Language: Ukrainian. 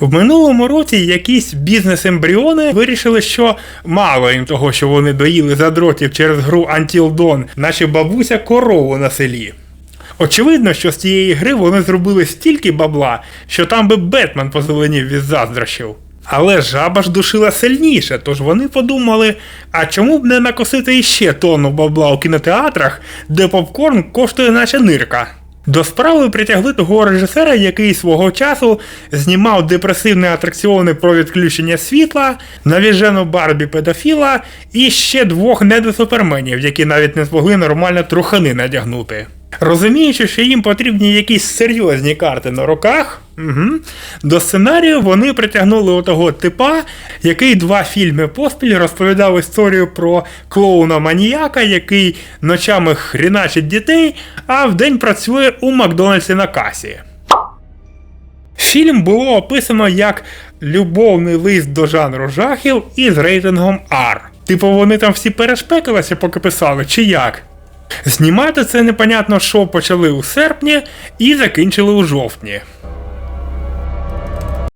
В минулому році якісь бізнес-ембріони вирішили, що мало їм того, що вони доїли задротів через гру Until Dawn, наче бабуся корову на селі. Очевидно, що з цієї гри вони зробили стільки бабла, що там би Бетмен позеленів від заздрощів. Але жаба ж душила сильніше, тож вони подумали, а чому б не накосити іще тонну бабла у кінотеатрах, де попкорн коштує наче нирка. До справи притягли того режисера, який свого часу знімав депресивні атракціони про відключення світла, навіжену Барбі педофіла і ще двох недосуперменів, які навіть не змогли нормально трухани надягнути. Розуміючи, що їм потрібні якісь серйозні карти на руках, угу, до сценарію вони притягнули отого типа, який два фільми поспіль розповідав історію про клоуна маніяка, який ночами хріначить дітей, а вдень працює у Макдональдсі на касі. Фільм було описано як любовний лист до жанру жахів із рейтингом R. Типу вони там всі перешпекалися, поки писали, чи як? Знімати це непонятно що почали у серпні і закінчили у жовтні.